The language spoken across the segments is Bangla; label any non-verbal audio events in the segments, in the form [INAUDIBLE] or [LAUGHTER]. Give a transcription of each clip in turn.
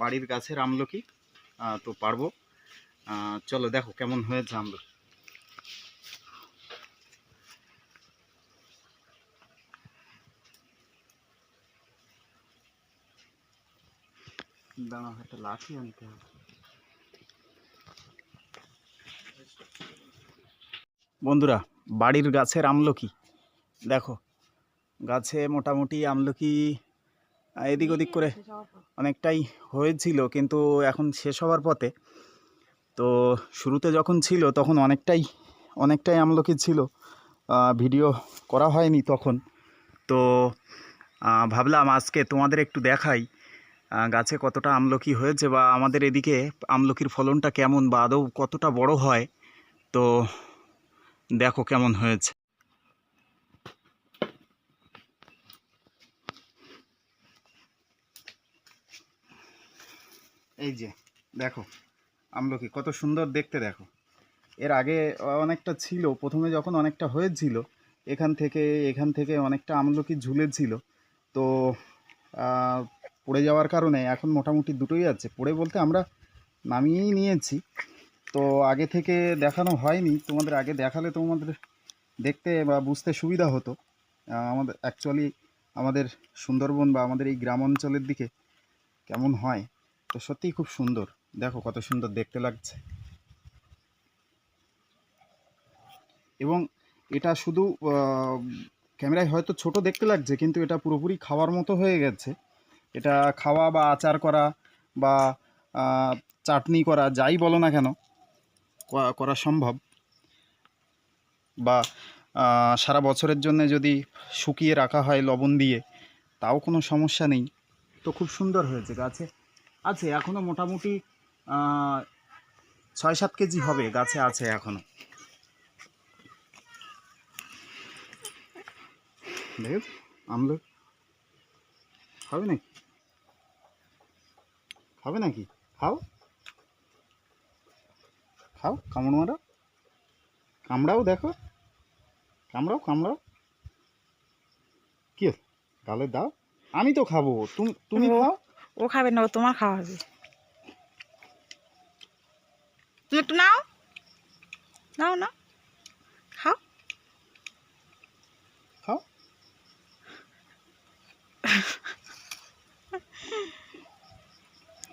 বাড়ির গাছের আমলকি তো পারব। চলো দেখো কেমন হয়েছে আমলকি। আনতে বন্ধুরা, বাড়ির গাছের আমলকি, দেখো। গাছে মোটামুটি আমলকি এদিক ওদিক করে অনেকটাই হয়েছিল কিন্তু এখন শেষ হওয়ার পথে। তো শুরুতে যখন ছিল তখন অনেকটাই অনেকটাই আমলকি ছিল। ভিডিও করা হয়নি তখন। তো ভাবলাম আজকে তোমাদের একটু দেখাই গাছে কতটা আমলকি হয়েছে বা আমাদের এদিকে আমলকির ফলনটা কেমন বা আদৌ কতটা বড় হয়। তো দেখো কেমন হয়েছে। এই যে, দেখো, আমলকি, কত সুন্দর দেখতে দেখো। এর আগে অনেকটা ছিল, প্রথমে যখন অনেকটা হয়েছিল, এখান থেকে এখান থেকে অনেকটা আমলকি ঝুলেছিল। তো পড়ে যাওয়ার কারণে এখন মোটামুটি দুটোই আছে। পড়ে বলতে আমরা নামিয়েই নিয়েছি। তো, আগে থেকে দেখানো হয়নি। তোমাদের আগে দেখালে তোমাদের দেখতে বা বুঝতে সুবিধা হতো। আমাদের অ্যাকচুয়ালি আমাদের সুন্দরবন বা আমাদের এই গ্রাম অঞ্চলের দিকে কেমন হয়। তো সত্যিই খুব সুন্দর। দেখো কত সুন্দর দেখতে লাগছে। এবং এটা শুধু ক্যামেরায় হয়তো ছোট দেখতে লাগছে, কিন্তু এটা পুরোপুরি খাওয়ার মতো হয়ে গেছে। এটা খাওয়া বা আচার করা বা চাটনি করা, যাই বলো না কেন করা- সম্ভব। বা সারা বছরের জন্য যদি শুকিয়ে রাখা হয় লবণ দিয়ে, তাও কোনো সমস্যা নেই। তো খুব সুন্দর হয়েছে গাছে। আছে এখনও মোটামুটি ছয় সাত কেজি হবে গাছে আছে এখনও দেখ আমলো খাবে নাকি? খাবে নাকি? খাও। খাও কামড় মারো। কামড়াও দেখো। কামড়াও কামড়াও। কি? গালে দাও। আমি তো খাব। তুমি তুমি খাও। ও খাবে না ও তোমার খাওয়া হবে। তুমি একটু নাও। নাও না খাও। খাও।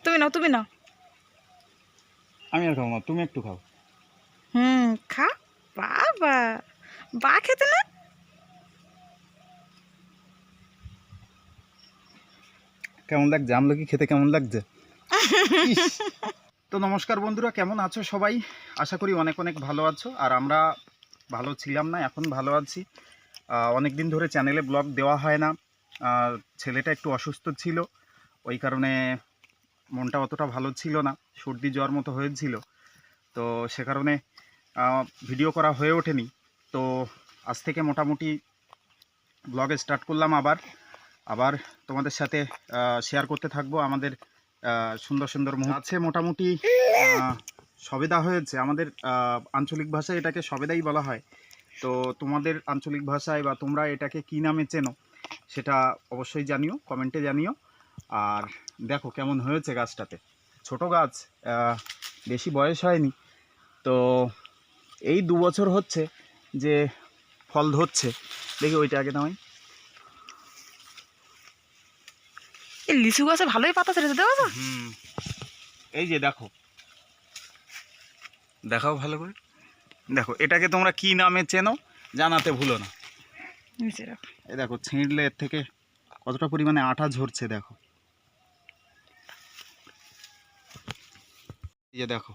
তুমি নাও তুমি নাও। আমি আর খাব না তুমি একটু খাও। হুম খা। বাবা। বা খেতে না? কেমন লাগছে? আমলকি খেতে কেমন লাগছে? [LAUGHS] তো নমস্কার বন্ধুরা কেমন আছো সবাই? আশা করি অনেক অনেক ভালো আছো আর আমরা ভালো ছিলাম না এখন ভালো আছি। অনেক দিন ধরে চ্যানেলে ব্লগ দেওয়া হয় না। ছেলেটা একটু অসুস্থ ছিল ওই কারণে মনটা অতটা ভালো ছিল না সর্দি জ্বর মতো হয়েছিল। তো সে কারণে ভিডিও করা হয়ে ওঠেনি। তো আজ থেকে মোটামুটি ব্লগে স্টার্ট করলাম আবার। আবার তোমাদের সাথে শেয়ার করতে থাকব আমাদের সুন্দর সুন্দর মুহূর্ত। আছে মোটামুটি সবেদা হয়েছে। আমাদের আঞ্চলিক ভাষায় এটাকে সবেদাই বলা হয়। তো তোমাদের আঞ্চলিক ভাষায় বা তোমরা এটাকে কী নামে চেনো, সেটা অবশ্যই জানিও কমেন্টে জানিও। আর দেখো কেমন হয়েছে গাছটাতে। ছোট গাছ বেশি বয়স হয়নি। তো এই দু বছর হচ্ছে যে ফল ধরছে। দেখি ওইটা আগে নামাই। এই লিচু গাছে ভালোই পাতা ছেড়েছে দেখো হুম। এই যে দেখো। দেখাও ভালো করে। দেখো এটাকে তোমরা কি নামে চেনো জানাতে ভুলো না। এই দেখো। ছিঁড়লে এর থেকে কতটা পরিমাণে আঠা ঝরছে দেখো। এই যে দেখো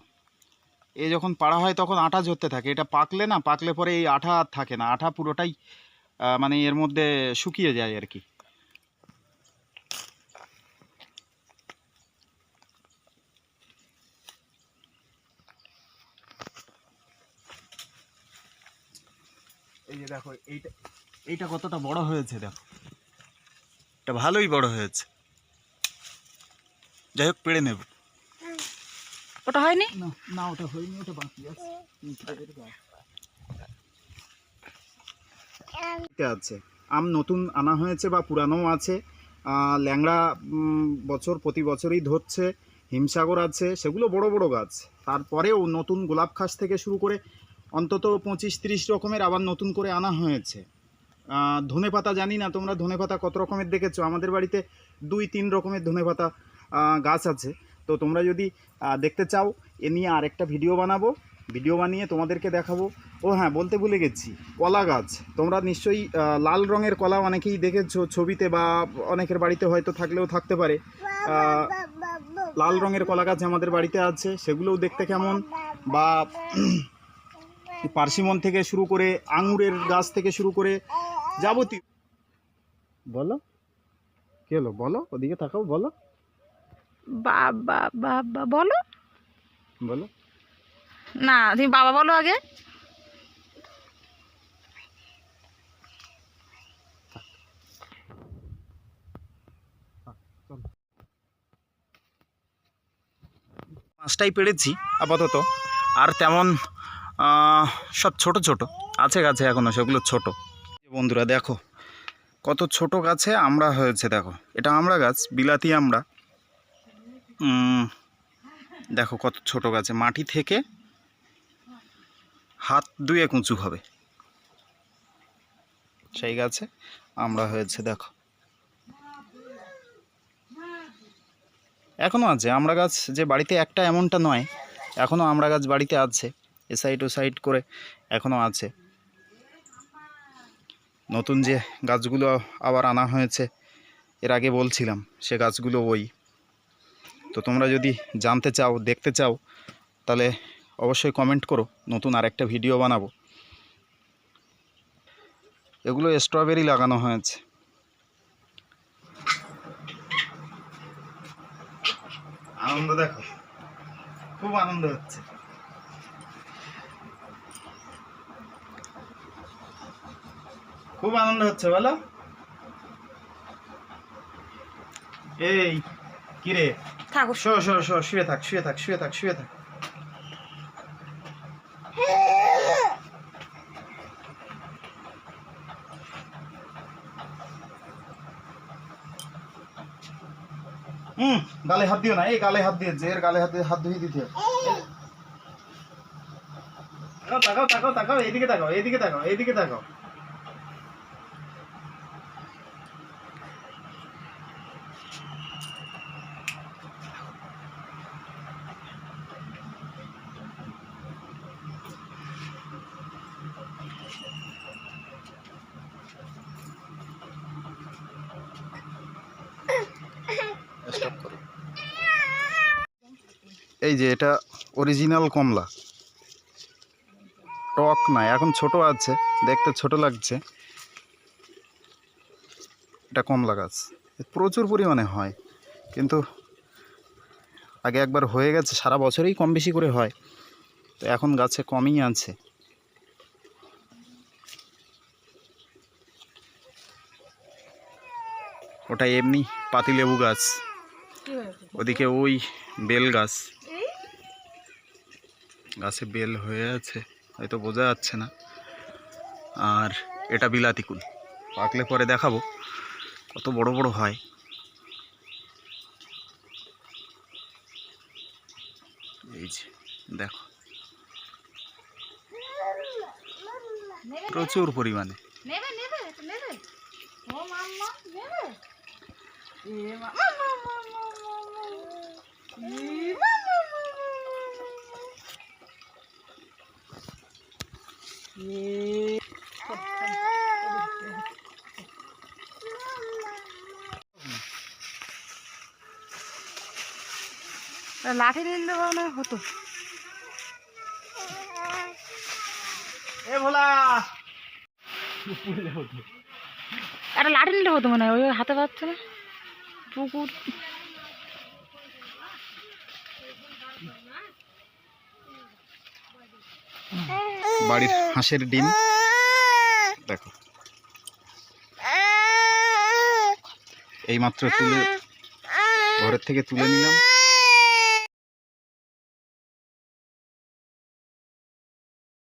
এই যখন পাড়া হয় তখন আঠা ঝরতে থাকে। এটা পাকলে না পাকলে পরে এই আঠা আর থাকে না। আঠা পুরোটাই মানে এর মধ্যে শুকিয়ে যায় আর কি। এই যে দেখো এইটা এইটা কতটা বড় হয়েছে দেখো। এটা ভালোই বড় হয়েছে। যাই হোক পেড়ে নেব। ওটা হয়নি? না ওটা হয়নি ওটা বাকি আছে। আছে। আম নতুন আনা হয়েছে বা পুরানো আছে। আহ, ল্যাংড়া বছর প্রতি বছরই ধরছে। হিমসাগর আছে। সেগুলো বড় বড় গাছ। তারপরেও নতুন গোলাপ খাস থেকে শুরু করে অন্তত পঁচিশ তিরিশ রকমের আবার নতুন করে আনা হয়েছে। ধনে পাতা জানি না তোমরা ধনে পাতা কত রকমের দেখেছ? আমাদের বাড়িতে দুই তিন রকমের ধনে পাতা গাছ আছে। তো তোমরা যদি দেখতে চাও, এ নিয়ে আরেকটা ভিডিও বানাবো। ভিডিও বানিয়ে তোমাদেরকে দেখাবো। ও হ্যাঁ বলতে ভুলে গেছি, কলা গাছ। তোমরা নিশ্চয়ই লাল রঙের কলা অনেকেই দেখেছ ছবিতে বা অনেকের বাড়িতে হয়তো থাকলেও থাকতে পারে। লাল রঙের কলা গাছ আমাদের বাড়িতে আছে, সেগুলোও দেখতে কেমন? বা পার্সিমন থেকে শুরু করে আঙুরের গাছ থেকে শুরু করে যাবতীয়। বলো। কি হলো? বলো ওদিকে তাকাও বলো। বাবা বাবা বলো। বলো। না তুমি বাবা বলো আগে। পাঁচটাই পেরেছি আপাতত। আর তেমন সব ছোট ছোট, আছে গাছে এখনও সেগুলো ছোট। বন্ধুরা দেখো, কত ছোট গাছে আমরা হয়েছে, দেখো। এটা আমরা গাছ, বিলাতি আমরা। দেখো কত ছোট গাছে, মাটি থেকে হাত দুয়ে উঁচু হবে। সেই গাছে আমরা হয়েছে, দেখো। এখনও আছে, আমরা গাছ যে বাড়িতে একটা এমনটা নয় এখনও আমরা গাছ বাড়িতে আছে। এ সাইড ও সাইড করে এখনও আছে। নতুন যে গাছগুলো আবার আনা হয়েছে, এর আগে বলছিলাম, সে গাছগুলো ওই। তো তোমরা যদি জানতে চাও, দেখতে চাও, তাহলে অবশ্যই কমেন্ট করো, নতুন আরেকটা ভিডিও বানাবো। এগুলো স্ট্রবেরি লাগানো হয়েছে। আনন্দ দেখো, খুব আনন্দ হচ্ছে। খুব আনন্দ হচ্ছে বলো। এই কিরে থাকো শো শো শো শুয়ে থাক শুয়ে থাক শুয়ে থাক শুয়ে থাক। হুম গালে হাত দিও না। এই গালে হাত দিয়েছে এর গালে হাত দিয়ে হাত ধুয়ে দিতে। তাকাও তাকাও তাকাও এইদিকে তাকাও এইদিকে তাকাও এইদিকে তাকাও। স্টপ করো। এই যে এটা অরিজিনাল কমলা। টক না এখন ছোট আছে, দেখতে ছোট লাগছে। এটা কমলা গাছ প্রচুর পরিমাণে হয়, কিন্তু আগে একবার হয়ে গেছে, সারা বছরেই কম বেশি করে হয়। তো এখন গাছে কমই আছে। ওটা এমনি পাতিলেবু গাছ। ওদিকে ওই বেল গাছ। গাছে বেল হয়ে আছে, হয়তো বোঝা যাচ্ছে না। আর এটা বিলাতি কুল পাকলে পরে দেখাবো কত বড় বড় হয়। এই যে, দেখো। প্রচুর পরিমাণে। নেবে নেবে নেবে। ও মাম্মা, নেবে। এ মা লাঠি নিলে না হতো। এ ভোলা। একটা লাঠি নিলে হতো মনে হয় ওই হাতে পাচ্ছে না। পুকুর। বাড়ির হাঁসের ডিম। দেখো। এইমাত্র তুলে ঘরের থেকে তুলে নিলাম।